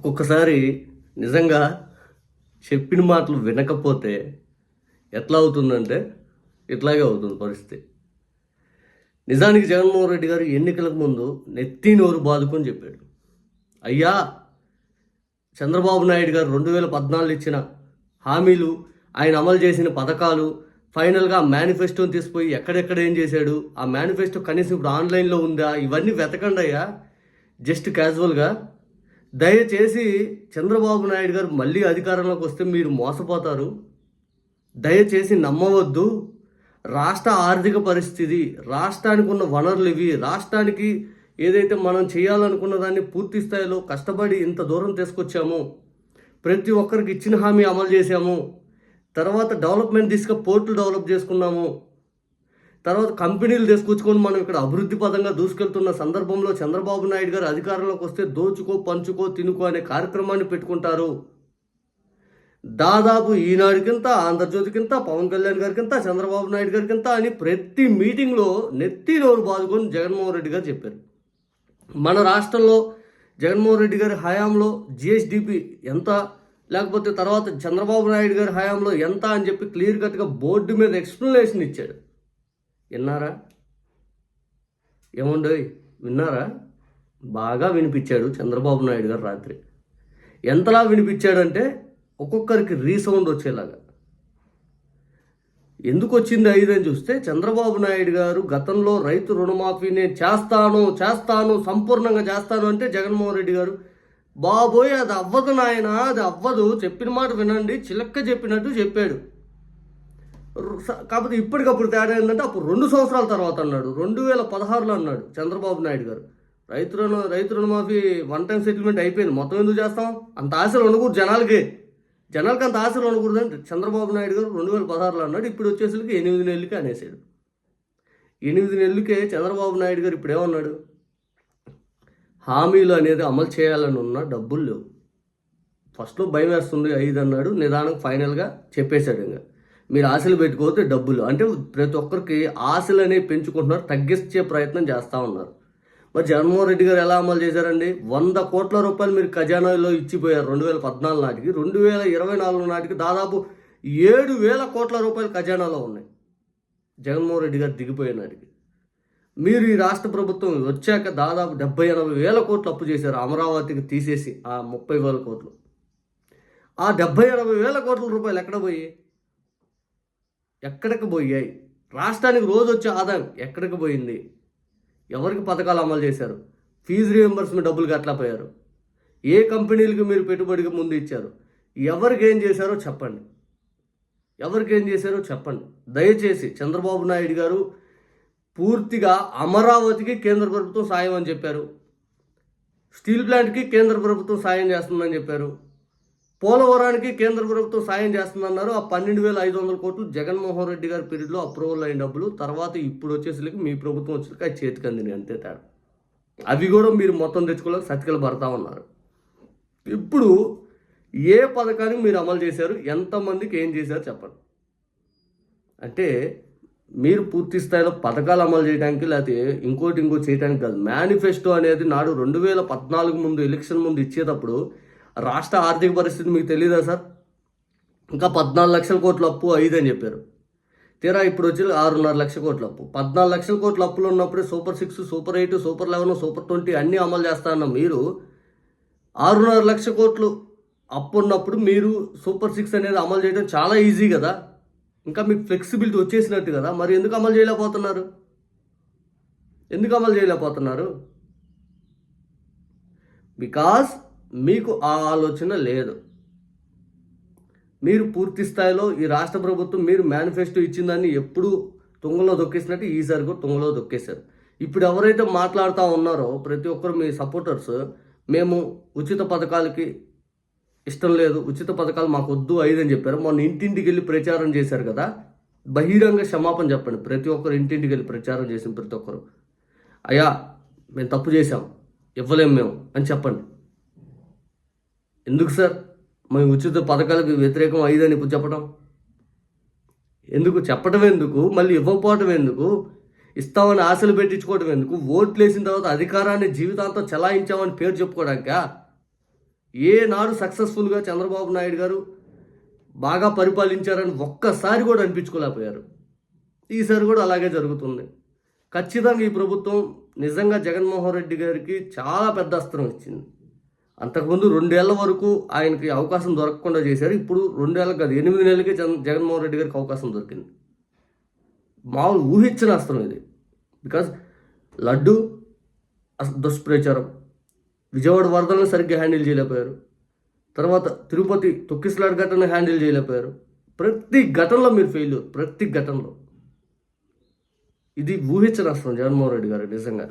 ఒక్కొక్కసారి నిజంగా చెప్పిన మాటలు వినకపోతే ఎట్లా అవుతుందంటే ఇట్లాగే అవుతుంది పరిస్థితి. నిజానికి జగన్మోహన్ రెడ్డి గారు ఎన్నికలకు ముందు నెత్తి నోరు బాదుకొని చెప్పాడు. అయ్యా చంద్రబాబు నాయుడు గారు రెండు వేల పద్నాలుగు ఇచ్చిన హామీలు ఆయన అమలు చేసిన పథకాలు ఫైనల్గా ఆ మేనిఫెస్టోని తీసుకుపోయి ఎక్కడెక్కడ ఏం చేశాడు ఆ మేనిఫెస్టో కనీసం ఇప్పుడు ఆన్లైన్లో ఉందా ఇవన్నీ వెతకండి అయ్యా. జస్ట్ క్యాజువల్గా దయచేసి చంద్రబాబు నాయుడు గారు మళ్ళీ అధికారంలోకి వస్తే మీరు మోసపోతారు. దయచేసి నమ్మవద్దు. రాష్ట్ర ఆర్థిక పరిస్థితి రాష్ట్రానికి ఉన్న వనరులు ఇవి రాష్ట్రానికి ఏదైతే మనం చేయాలనుకున్న దాన్ని పూర్తి స్థాయిలో కష్టపడి ఇంత దూరం తీసుకొచ్చాము. ప్రతి ఒక్కరికి ఇచ్చిన హామీ అమలు చేశాము. తర్వాత డెవలప్మెంట్ తీసుకు పోర్టులు డెవలప్ చేసుకున్నాము. తర్వాత కంపెనీలు తీసుకొచ్చుకొని మనం ఇక్కడ అభివృద్ధి పదంగా దూసుకెళ్తున్న సందర్భంలో చంద్రబాబు నాయుడు గారు అధికారంలోకి వస్తే దోచుకో పంచుకో తినుకో అనే కార్యక్రమాన్ని పెట్టుకుంటారు. దాదాపు ఈనాడుకింత ఆంధ్రజ్యోతికింత పవన్ కళ్యాణ్ గారికింత చంద్రబాబు నాయుడు గారికింత అని ప్రతి మీటింగ్లో నెత్తి నోరు బాదుకొని జగన్మోహన్ రెడ్డి గారు చెప్పారు. మన రాష్ట్రంలో జగన్మోహన్ రెడ్డి గారి హయాంలో జిఎస్డిపి ఎంత లేకపోతే తర్వాత చంద్రబాబు నాయుడు గారి హయాంలో ఎంత అని చెప్పి క్లియర్ కట్గా బోర్డు మీద ఎక్స్ప్లెనేషన్ ఇచ్చాడు. విన్నారా? ఏముండో విన్నారా? బాగా వినిపించాడు చంద్రబాబు నాయుడు గారు రాత్రి. ఎంతలా వినిపించాడంటే ఒక్కొక్కరికి రీసౌండ్ వచ్చేలాగా. ఎందుకు వచ్చింది ఐదు అని చూస్తే చంద్రబాబు నాయుడు గారు గతంలో రైతు రుణమాఫీ నేను చేస్తాను చేస్తాను సంపూర్ణంగా చేస్తాను అంటే జగన్మోహన్ రెడ్డి గారు బాబోయ్ అది అవ్వదు నాయన అది అవ్వదు చెప్పిన మాట వినండి చిలక్క చెప్పినట్టు చెప్పాడు. కాకపోతే ఇప్పటికప్పుడు తేడా ఏంటంటే అప్పుడు రెండు సంవత్సరాల తర్వాత అన్నాడు. రెండు వేల పదహారులో అన్నాడు చంద్రబాబు నాయుడు గారు. రైతు రుణ రైతు రుణమాఫీ వన్ టైం సెటిల్మెంట్ అయిపోయింది. మొత్తం ఎందుకు చేస్తాం? అంత ఆశలు ఉండకూడదు జనాలకి. జనాలకి అంత ఆశలు ఉండకూడదు అంటే చంద్రబాబు నాయుడు గారు రెండు వేల పదహారులో అన్నాడు. ఇప్పుడు వచ్చేసరికి ఎనిమిది నెలలకి అనేసాడు ఎనిమిది నెలలకే చంద్రబాబు నాయుడు గారు ఇప్పుడు ఏమన్నాడు? హామీలు అనేది అమలు చేయాలని ఉన్న డబ్బులు లేవు. ఫస్ట్లో భయం వేస్తుంది ఐదు అన్నాడు. నిదానం ఫైనల్గా చెప్పేశాడు ఇంకా. మీరు ఆశలు పెట్టుకోవద్దు డబ్బులు. అంటే ప్రతి ఒక్కరికి ఆశలు అనేవి పెంచుకుంటున్నారు తగ్గించే ప్రయత్నం చేస్తూ ఉన్నారు. మరి జగన్మోహన్ రెడ్డి గారు ఎలా అమలు చేశారండి? వంద కోట్ల రూపాయలు మీరు ఖజానాలో ఇచ్చిపోయారు రెండు వేల పద్నాలుగు నాటికి. రెండు వేల ఇరవై నాలుగు నాటికి దాదాపు ఏడు వేల కోట్ల రూపాయలు ఖజానాలో ఉన్నాయి. జగన్మోహన్ రెడ్డి గారు దిగిపోయే నాటికి. మీరు ఈ రాష్ట్ర ప్రభుత్వం వచ్చాక దాదాపు డెబ్బై ఎనభై వేల కోట్లు అప్పు చేశారు అమరావతికి తీసేసి ఆ ముప్పై వేల కోట్లు. ఆ డెబ్బై ఎనభై వేల కోట్ల రూపాయలు ఎక్కడ పోయి ఎక్కడికి పోయాయి? రాష్ట్రానికి రోజు వచ్చే ఆదాయం ఎక్కడికి పోయింది? ఎవరికి పథకాలు అమలు చేశారు? ఫీజు రియంబర్స్మెంట్ డబ్బులు కట్టలేకపోయారు ఏ కంపెనీలకు మీరు పెట్టుబడికి ముందు ఇచ్చారు? ఎవరికి ఏం చేశారో చెప్పండి. ఎవరికి ఏం చేశారో చెప్పండి. దయచేసి చంద్రబాబు నాయుడు గారు పూర్తిగా అమరావతికి కేంద్ర ప్రభుత్వం సాయం అని చెప్పారు. స్టీల్ ప్లాంట్కి కేంద్ర ప్రభుత్వం సాయం చేస్తుందని చెప్పారు. పోలవరానికి కేంద్ర ప్రభుత్వం సాయం చేస్తుందన్నారు. ఆ పన్నెండు వేల ఐదు వందల కోట్లు జగన్మోహన్ రెడ్డి గారి పీరియడ్లో అప్రూవల్ అయిన డబ్బులు తర్వాత ఇప్పుడు వచ్చేసరికి మీ ప్రభుత్వం వచ్చేసరికి అది చేతికి అందినాయి అంతే తేడా. అవి కూడా మీరు మొత్తం తెచ్చుకోలేక సతికలు పడతా ఉన్నారు. ఇప్పుడు ఏ పథకానికి మీరు అమలు చేశారు ఎంతమందికి ఏం చేశారు చెప్పండి. అంటే మీరు పూర్తి స్థాయిలో పథకాలు అమలు చేయడానికి లేకపోతే ఇంకోటి ఇంకోటి చేయడానికి కాదు. మేనిఫెస్టో అనేది నాడు రెండు వేల పద్నాలుగు ముందు ఎలక్షన్ ముందు ఇచ్చేటప్పుడు రాష్ట్ర ఆర్థిక పరిస్థితి మీకు తెలియదా సార్? ఇంకా పద్నాలుగు లక్షల కోట్ల అప్పు ఐదు అని చెప్పారు. తీరా ఇప్పుడు వచ్చి ఆరున్నర లక్షల కోట్ల అప్పు. పద్నాలుగు లక్షల కోట్ల అప్పులు ఉన్నప్పుడే super six super eight super eleven super twenty అన్నీ అమలు చేస్తాన్న మీరు ఆరున్నర లక్ష కోట్లు అప్పు ఉన్నప్పుడు మీరు సూపర్ సిక్స్ అనేది అమలు చేయడం చాలా ఈజీ కదా. ఇంకా మీకు ఫ్లెక్సిబిలిటీ వచ్చేసినట్టు కదా. మరి ఎందుకు అమలు చేయలేకపోతున్నారు? ఎందుకు అమలు చేయలేకపోతున్నారు? బికాస్ మీకు ఆ ఆలోచన లేదు. మీరు పూర్తి స్థాయిలో ఈ రాష్ట్ర ప్రభుత్వం మీరు మేనిఫెస్టో ఇచ్చిందాన్ని ఎప్పుడు తుంగలో దొక్కేసినట్టు ఈసారి కూడా తుంగలో దొక్కేశారు. ఇప్పుడు ఎవరైతే మాట్లాడుతూ ఉన్నారో ప్రతి ఒక్కరు మీ సపోర్టర్స్ మేము ఉచిత పథకాలకి ఇష్టం లేదు ఉచిత పథకాలు మాకు వద్దు ఐదు అని చెప్పారు. మొన్న ఇంటింటికి వెళ్ళి ప్రచారం చేశారు కదా బహిరంగ క్షమాపణ చెప్పండి. ప్రతి ఒక్కరు ఇంటింటికి వెళ్ళి ప్రచారం చేసిన ప్రతి ఒక్కరు. అయ్యా మేము తప్పు చేశాం ఇవ్వలేం మేము అని చెప్పండి. ఎందుకు సార్? మేము ఉచిత పథకాలకు వ్యతిరేకం అయ్యిందని ఇప్పుడు చెప్పడం ఎందుకు? చెప్పడం ఎందుకు? మళ్ళీ ఇవ్వకపోవడం ఎందుకు? ఇస్తామని ఆశలు పెట్టించుకోవడం ఎందుకు? ఓట్లు వేసిన తర్వాత అధికారాన్ని జీవితాంతం చలాయించామని పేరు చెప్పుకోవడానికా? ఏనాడు సక్సెస్ఫుల్గా చంద్రబాబు నాయుడు గారు బాగా పరిపాలించారని ఒక్కసారి కూడా అనిపించుకోలేకపోయారు. ఈసారి కూడా అలాగే జరుగుతుంది. ఖచ్చితంగా ఈ ప్రభుత్వం నిజంగా జగన్మోహన్ రెడ్డి గారికి చాలా పెద్ద అస్త్రం ఇచ్చింది. అంతకుముందు రెండేళ్ళ వరకు ఆయనకి అవకాశం దొరకకుండా చేశారు. ఇప్పుడు రెండేళ్ళకి కాదు ఎనిమిది నెలలకే జగన్ జగన్మోహన్ రెడ్డి గారికి అవకాశం దొరికింది. మామూలు ఊహించిన అస్త్రం ఇది. బికాజ్ లడ్డు దుష్ప్రచారం. విజయవాడ వరదలను సరిగ్గా హ్యాండిల్ చేయలేకపోయారు. తర్వాత తిరుపతి తొక్కిసలాడ్ ఘటన హ్యాండిల్ చేయలేకపోయారు. ప్రతి ఘటనలో మీరు ఫెయిల్యూర్ ప్రతి ఘటనలో. ఇది ఊహించిన అస్త్రం జగన్మోహన్ రెడ్డి గారు నిజంగా.